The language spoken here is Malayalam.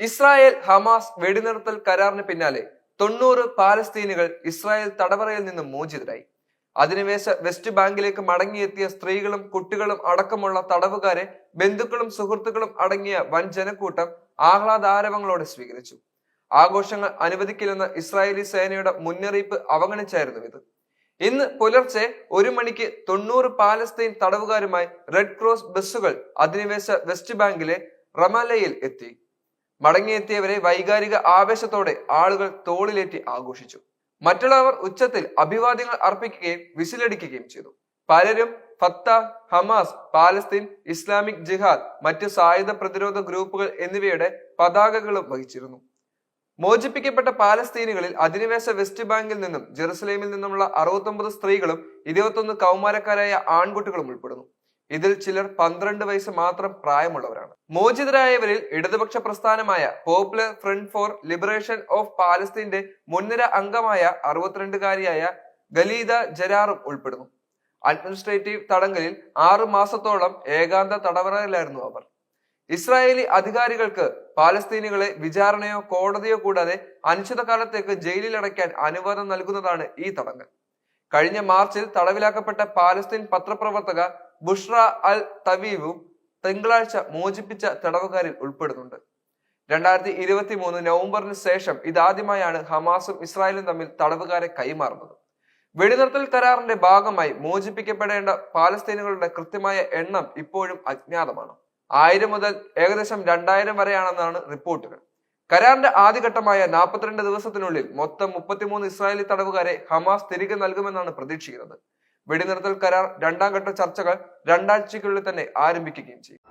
ഇസ്രായേൽ ഹമാസ് വെടിനിർത്തൽ കരാറിന് പിന്നാലെ തൊണ്ണൂറ് പാലസ്തീനുകൾ ഇസ്രായേൽ തടവറയിൽ നിന്ന് മോചിതരായി. അധിനിവേശ വെസ്റ്റ് ബാങ്കിലേക്ക് മടങ്ങിയെത്തിയ സ്ത്രീകളും കുട്ടികളും അടക്കമുള്ള തടവുകാരെ ബന്ധുക്കളും സുഹൃത്തുക്കളും അടങ്ങിയ വൻ ജനക്കൂട്ടം ആഹ്ലാദാരവങ്ങളോടെ സ്വീകരിച്ചു. ആഘോഷങ്ങൾ അനുവദിക്കില്ലെന്ന ഇസ്രായേലി സേനയുടെ മുന്നറിയിപ്പ് അവഗണിച്ചായിരുന്നു ഇത്. ഇന്ന് പുലർച്ചെ ഒരു മണിക്ക് തൊണ്ണൂറ് പാലസ്തീൻ തടവുകാരുമായി റെഡ് ക്രോസ് ബസ്സുകൾ അധിനിവേശ വെസ്റ്റ് ബാങ്കിലെ റമാലയിൽ എത്തി. മടങ്ങിയെത്തിയവരെ വൈകാരിക ആവേശത്തോടെ ആളുകൾ തോളിലേറ്റി ആഘോഷിച്ചു. മറ്റുള്ളവർ ഉച്ചത്തിൽ അഭിവാദ്യങ്ങൾ അർപ്പിക്കുകയും വിസിലടിക്കുകയും ചെയ്തു. പലരും Fatah Hamas Palestine Islamic Jihad മറ്റ് സായുധ പ്രതിരോധ ഗ്രൂപ്പുകൾ എന്നിവയുടെ പതാകകളും വഹിച്ചിരുന്നു. മോചിപ്പിക്കപ്പെട്ട പാലസ്തീനുകളിൽ അധിനിവേശ വെസ്റ്റ് ബാങ്കിൽ നിന്നും ജെറുസലേമിൽ നിന്നുമുള്ള അറുപത്തൊമ്പത് സ്ത്രീകളും ഇരുപത്തൊന്ന് കൗമാരക്കാരായ ആൺകുട്ടികളും ഉൾപ്പെടുന്നു. ഇതിൽ ചിലർ പന്ത്രണ്ട് വയസ്സ് മാത്രം പ്രായമുള്ളവരാണ്. മോചിതരായവരിൽ ഇടതുപക്ഷ പ്രസ്ഥാനമായ popular front for liberation of പാലസ്തീന്റെ മുൻനിര അംഗമായ അറുപത്തിരണ്ടുകാരിയായ ഗലീദ ജരാറും ഉൾപ്പെടുന്നു. അഡ്മിനിസ്ട്രേറ്റീവ് തടങ്കലിൽ ആറു മാസത്തോളം ഏകാന്ത തടവറയിലായിരുന്നു അവർ. ഇസ്രായേലി അധികാരികൾക്ക് പാലസ്തീനികളെ വിചാരണയോ കോടതിയോ കൂടാതെ അനിശ്ചിതകാലത്തേക്ക് ജയിലിൽ അടയ്ക്കാൻ അനുവാദം നൽകുന്നതാണ് ഈ തടങ്കൽ. കഴിഞ്ഞ മാർച്ചിൽ തടവിലാക്കപ്പെട്ട പാലസ്തീൻ പത്രപ്രവർത്തക ബുഷ്ര അൽ തവീവും തിങ്കളാഴ്ച മോചിപ്പിച്ച തടവുകാരിൽ ഉൾപ്പെടുന്നുണ്ട്. രണ്ടായിരത്തി ഇരുപത്തി മൂന്ന് നവംബറിന് ശേഷം ഇതാദ്യമായാണ് ഹമാസും ഇസ്രായേലും തമ്മിൽ തടവുകാരെ കൈമാറുന്നത്. വെടിനിർത്തൽ കരാറിന്റെ ഭാഗമായി മോചിപ്പിക്കപ്പെടേണ്ട പാലസ്തീനുകളുടെ കൃത്യമായ എണ്ണം ഇപ്പോഴും അജ്ഞാതമാണ്. ആയിരം മുതൽ ഏകദേശം രണ്ടായിരം വരെയാണെന്നാണ് റിപ്പോർട്ടുകൾ. കരാറിന്റെ ആദ്യഘട്ടമായ നാൽപ്പത്തിരണ്ട് ദിവസത്തിനുള്ളിൽ മൊത്തം മുപ്പത്തിമൂന്ന് ഇസ്രായേലി തടവുകാരെ ഹമാസ് തിരികെ നൽകുമെന്നാണ് പ്രതീക്ഷിക്കുന്നത്. വെടിനിർത്തൽ കരാർ രണ്ടാം ഘട്ട ചർച്ചകൾ രണ്ടാഴ്ചയ്ക്കുള്ളിൽ തന്നെ ആരംഭിക്കുകയും ചെയ്യും.